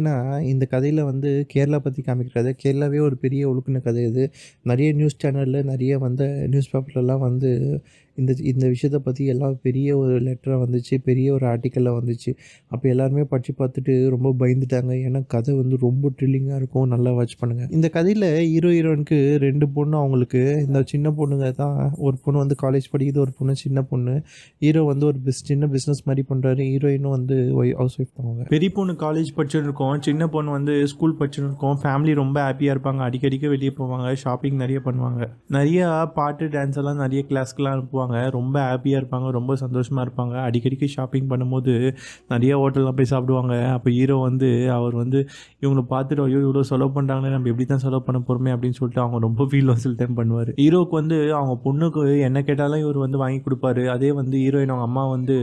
ஏன்னா இந்த கதையில் வந்து கேரளா பற்றி காமிக்கிறது. கேரளாவே ஒரு பெரிய ஒழுக்குன கதை இது. நிறைய நியூஸ் சேனலில் நிறைய வந்த நியூஸ் பேப்பர்லலாம் வந்து இந்த இந்த விஷயத்த பற்றி எல்லாம் பெரிய ஒரு லெட்டராக வந்துச்சு பெரிய ஒரு ஆர்டிக்கலில் வந்துச்சு. அப்போ எல்லாருமே படித்து பார்த்துட்டு ரொம்ப பயந்துட்டாங்க. ஏன்னா கதை வந்து ரொம்ப ட்ரில்லிங்காக இருக்கும். நல்லா வாட்ச் பண்ணுங்கள் இந்த கதையில் ஹீரோ ஹீரோனுக்கு ரெண்டு பொண்ணு அவங்களுக்கு. இந்த சின்ன பொண்ணுங்க தான் ஒரு பொண்ணு வந்து காலேஜ் படிக்குது ஒரு பொண்ணு சின்ன பொண்ணு. ஹீரோ வந்து ஒரு பிஸ் சின்ன பிஸ்னஸ் மாதிரி பண்ணுறாரு ஹீரோயினும் வந்து ஹவுஸ் ஒய்ஃப் பண்ணுவாங்க பெரிய பொண்ணு காலேஜ் படிச்சுட்டு இருக்கோம். சின்ன பொண்ணு வந்து ஸ்கூல் படிச்சுட்டு இருக்கோம். ஃபேமிலி ரொம்ப ஹாப்பியாக இருப்பாங்க. அடிக்கடிக்க வெளியே போவாங்க. ஷாப்பிங் நிறைய பண்ணுவாங்க. நிறைய பாட்டு டான்ஸ் எல்லாம் நிறைய கிளாஸ்க்கெலாம் அனுப்புவாங்க. ரொம்ப ஹாப்பியாக இருப்பாங்க ரொம்ப சந்தோஷமாக இருப்பாங்க. அடிக்கடிக்கு ஷாப்பிங் பண்ணும்போது நிறைய ஹோட்டல்லாம் போய் சாப்பிடுவாங்க. அப்போ ஹீரோ வந்து அவர் வந்து இவங்களை பார்த்துட்டு ஐயோ இவ்வளோ செலவு பண்ணுறாங்களே நம்ம எப்படி தான் செலவு பண்ண போகிறோமே அப்படின்னு சொல்லிட்டு அவங்க ரொம்ப ஃபீல் சில டைம் பண்ணுவார். ஹீரோக்கு வந்து அவங்க பொண்ணுக்கு என்ன கேட்டாலும் இவர் வந்து வாங்கி கொடுப்பாரு. அதே வந்து ஹீரோயின் அவங்க அம்மா வந்து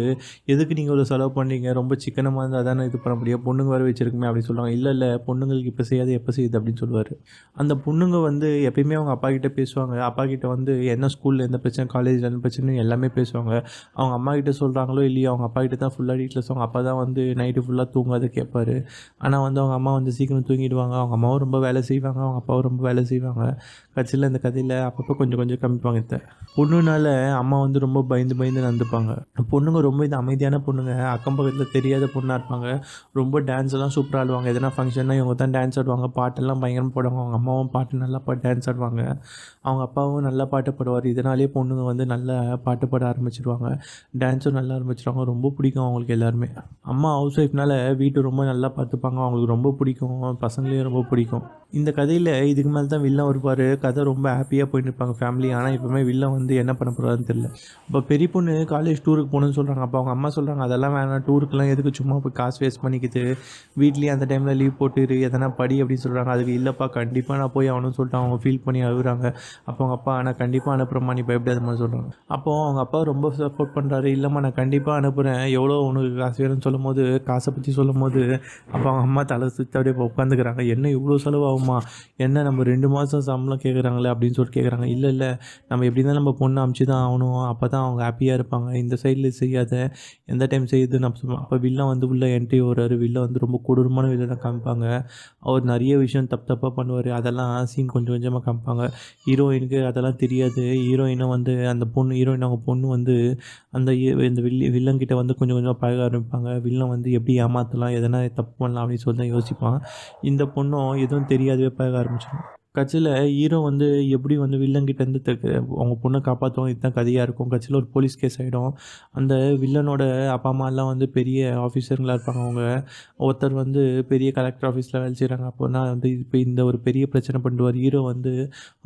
எதுக்கு நீங்கள் இவ்வளோ செலவு பண்ணீங்க ரொம்ப சிக்கனமாக இருந்தால் தானே இது பண்ண முடியும்? பொண்ணுங்க வர வச்சிருக்குமே? அப்படின்னு சொல்லுவாங்க. இல்லை இல்லை பொண்ணுங்களுக்கு இப்போ செய்யாது எப்போ செய்யுது? அப்படின்னு சொல்லுவார். அந்த பொண்ணுங்க வந்து எப்பயுமே அவங்க அப்பா கிட்டே பேசுவாங்க. அப்பா கிட்ட வந்து என்ன ஸ்கூலில் எந்த பிரச்சனை காலேஜில் எந்த பிரச்சனை எல்லாமே பேசுவாங்க. அவங்க அம்மா கிட்ட சொல்கிறாங்களோ இல்லையோ அவங்க அப்பா கிட்ட தான் ஃபுல்லாக டீட்டெயில்ஸ் அவங்க அப்பா தான் வந்து நைட்டு ஃபுல்லாக தூங்காத கேட்பாரு ஆனால் வந்து அவங்க அம்மா வந்து சீக்கிரம் தூங்கிடுவாங்க. அவங்க அம்மாவும் ரொம்ப வேலை செய்வாங்க. அவங்க அப்பாவும் ரொம்ப வேலை செய்வாங்க. கட்சியில் இந்த கதையில் அப்பப்போ கொஞ்சம் கொஞ்சம் கம்மிப்பாங்க பொண்ணுனால அம்மா வந்து ரொம்ப பயந்து பயந்து நடந்துப்பாங்க. பொண்ணுங்க ரொம்ப இது அமைதியான பொண்ணுங்க. அக்கம் பக்கத்தில் தெரியாத பொண்ணாக இருப்பாங்க. ரொம்ப டான்ஸ் எல்லாம் சூப்பராக ஆடுவாங்க. எதனா ஃபங்க்ஷன்னா இவங்க தான் டான்ஸ் ஆடுவாங்க. பாட்டெல்லாம் பயங்கரமாக போடுவாங்க. அவங்க அம்மாவும் பாட்டு நல்லா பாட்டு டான்ஸ் ஆடுவாங்க. அவங்க அப்பாவும் நல்லா பாட்டு பாடுவார். இதனாலே பொண்ணுங்க வந்து நல்லா பாட்டு பாட ஆரம்பிச்சிடுவாங்க டான்ஸும் நல்லா ஆரம்பிச்சிருவாங்க. ரொம்ப பிடிக்கும் அவங்களுக்கு எல்லாருமே. அம்மா ஹவுஸ் ஒய்ஃப்னால வீட்டை ரொம்ப நல்லா பார்த்துப்பாங்க. அவங்களுக்கு ரொம்ப பிடிக்கும். பசங்களையும் ரொம்ப பிடிக்கும். இந்த கதையில் இதுக்கு மேலே தான் வில்லன் வருவார். கதை ரொம்ப ஹாப்பியாக போயிட்டு இருப்பாங்க ஃபேமிலி ஆனால் இப்போவுமே வில்லன் வந்து என்ன பண்ண போகிறான்னு தெரியல. இப்போ பெரிய பொண்ணு காலேஜ் டூருக்கு போகணும்னு சொல்கிறாங்க அப்போ அவங்க அம்மா சொல்கிறாங்க அதெல்லாம் வேணாம். டூருக்குலாம் எதுக்கு சும்மா போய் காசு வேஸ்ட் பண்ணிக்கிது வீட்லேயே அந்த டைமில் லீவ் போட்டுரு எதனா படி அப்படின்னு சொல்கிறாங்க அதுக்கு இல்லைப்பா கண்டிப்பாக நான் போய் ஆகணும்னு சொல்லிட்டு அவங்க ஃபீல் பண்ணி அழுகுறாங்க. அப்போ அவங்க அப்பா நான் கண்டிப்பாக அனுப்புகிறேம்மா நீ பயப்படாத மாதிரி சொல்கிறாங்க அப்போது அவங்க அப்பா ரொம்ப சப்போர்ட் பண்ணுறாரு இல்லைம்மா நான் கண்டிப்பாக அனுப்புகிறேன் எவ்வளோ உனக்கு காசு வேணும்னு சொல்லும் போது காசை பற்றி சொல்லும் போது அப்போ அவங்க அம்மா தலை சுற்றி அப்படியே உட்காந்துக்கிறாங்க என்ன இவ்வளோ செலவாகுமா என்ன நம்ம ரெண்டு மாதம் சம்பளம் கேட்குறாங்களே அப்படின்னு சொல்லிட்டு கேட்குறாங்க இல்லை இல்லை. நம்ம எப்படி தான் நம்ம பொண்ணு அமுச்சு தான் ஆகணும். அப்போ தான் அவங்க ஹாப்பியாக இருப்பாங்க. இந்த சைடில் செய்யாத. எந்த டைம் செய்யுதுன்னு நம்ம சொல்லுவோம் அப்போ வில்லன் வந்து உள்ளே என்ட்ரி வர்றாரு. வில்லன் வந்து ரொம்ப கொடூரமான வில்லனை காமிப்பாங்க. அவர் நிறைய விஷயம் தப்பு தப்பாக பண்ணுவார். அதெல்லாம் சீன் கொஞ்சம் கொஞ்சமாக காமிப்பாங்க. ஹீரோயினுக்கு அதெல்லாம் தெரியாது. ஹீரோயினும் வந்து அந்த பொண்ணு ஹீரோயின் அவங்க பொண்ணு வந்து அந்த இந்த வில்லி வில்லங்கிட்ட வந்து கொஞ்சம் கொஞ்சமாக பழக ஆரம்பிப்பாங்க. வில்லன் வந்து எப்படி ஏமாற்றலாம் எதனா தப்பு பண்ணலாம் அப்படின்னு சொல்லி தான் யோசிப்பான். இந்த பொண்ணும் எதுவும் தெரியாதவே பழக ஆரம்பிச்சிடும். கட்சியில் ஹீரோ வந்து எப்படி வந்து வில்லன்கிட்டேருந்து தக்கு அவங்க பொண்ணை காப்பாற்றுவாங்க இதுதான் கதையாக இருக்கும். கட்சியில் ஒரு போலீஸ் கேஸ் ஆகிடும் அந்த வில்லனோட அப்பா அம்மாலாம் வந்து பெரிய ஆஃபீஸருங்களாக இருப்பாங்க அவங்க. ஒருத்தர் வந்து பெரிய கலெக்டர் ஆஃபீஸில் வேலை செய்கிறாங்க அப்போனா வந்து இப்போ இந்த ஒரு பெரிய பிரச்சனை பண்ணுவார். ஹீரோ வந்து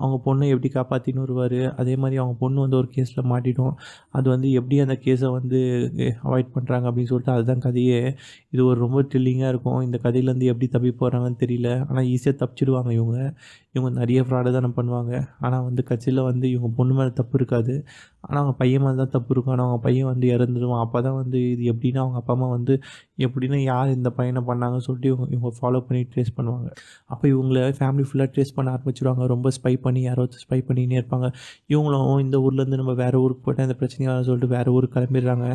அவங்க பொண்ணை எப்படி காப்பாற்றின்னு வருவார். அதே மாதிரி அவங்க பொண்ணு வந்து ஒரு கேஸில் மாட்டிடும். அது வந்து எப்படி அந்த கேஸை வந்து அவாய்ட் பண்ணுறாங்க அப்படின்னு சொல்லிட்டு அதுதான் கதையே. இது ஒரு ரொம்ப த்ரில்லிங்காக இருக்கும். இந்த கதையிலேருந்து எப்படி தப்பி போகிறாங்கன்னு தெரியல. ஆனால் ஈஸியாக தப்பிச்சிடுவாங்க இவங்க. இவங்க நிறைய ஃப்ராடு தானே பண்ணுவாங்க. ஆனால் வந்து கட்சியில் வந்து இவங்க பொண்ணு மேலே தப்பு இருக்காது. ஆனால் அவங்க பையன் மேலே தான் தப்பு இருக்கும். ஆனால் அவங்க பையன் வந்து இறந்துடுவான் அப்போ தான் வந்து இது எப்படின்னா அவங்க அப்பா அம்மா வந்து எப்படின்னா யார் இந்த பையனை பண்ணாங்கன்னு சொல்லிட்டு இவங்க இவங்க ஃபாலோ பண்ணி ட்ரேஸ் பண்ணுவாங்க. அப்போ இவங்கள ஃபேமிலி ஃபுல்லாக ட்ரேஸ் பண்ண ஆரம்பிச்சிடுவாங்க ரொம்ப ஸ்பை பண்ணி யாரோ ஸ்பை பண்ணினே இருப்பாங்க. இவங்களும் இந்த ஊர்லேருந்து நம்ம வேறு ஊருக்கு போயிட்டு அந்த பிரச்சனையாக சொல்லிட்டு வேறு ஊருக்கு கிளம்பிடுறாங்க.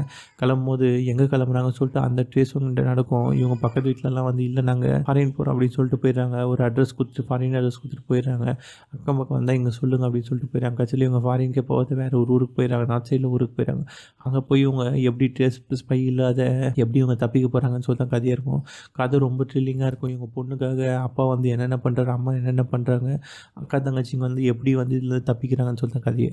கிளம்பும்போது எங்கே கிளம்புறாங்கன்னு சொல்லிட்டு அந்த ட்ரேஸ் நடக்கும். இவங்க பக்கத்து வீட்டிலலாம் வந்து இல்லை நாங்கள் ஃபாரின் போகிறோம் அப்படின்னு சொல்லிட்டு போயிடுறாங்க. ஒரு அட்ரஸ் கொடுத்துட்டு ஃபாரின் அட்ரஸ் கொடுத்துட்டு போயிடுறாங்க. அக்கம் பக்கம் வந்தால் இங்கே சொல்லுங்கள் அப்படின்னு சொல்லிட்டு போயிடுறாங்க. கட்சியில் இவங்க ஃபாரின்கே போகிறது வேறு ஒரு ஊருக்கு போயிடுறாங்க. நார்த் சைடில் ஊருக்கு போயிடுறாங்க. அங்கே போய் இவங்க எப்படி ட்ரெஸ் ஸ்பை இல்லாத எப்படி இவங்க தப்பிக்க போகிறாங்கன்னு சொல்லி தான் கதையாக இருக்கும். கதை ரொம்ப த்ரில்லிங்காக இருக்கும். இவங்க பொண்ணுக்காக அப்பா வந்து என்னென்ன பண்ணுறாரு அம்மா என்னென்ன பண்ணுறாங்க அக்கா தங்கச்சிங்க வந்து எப்படி வந்து இதில் தப்பிக்கிறாங்கன்னு சொல்லி தான் கதையே.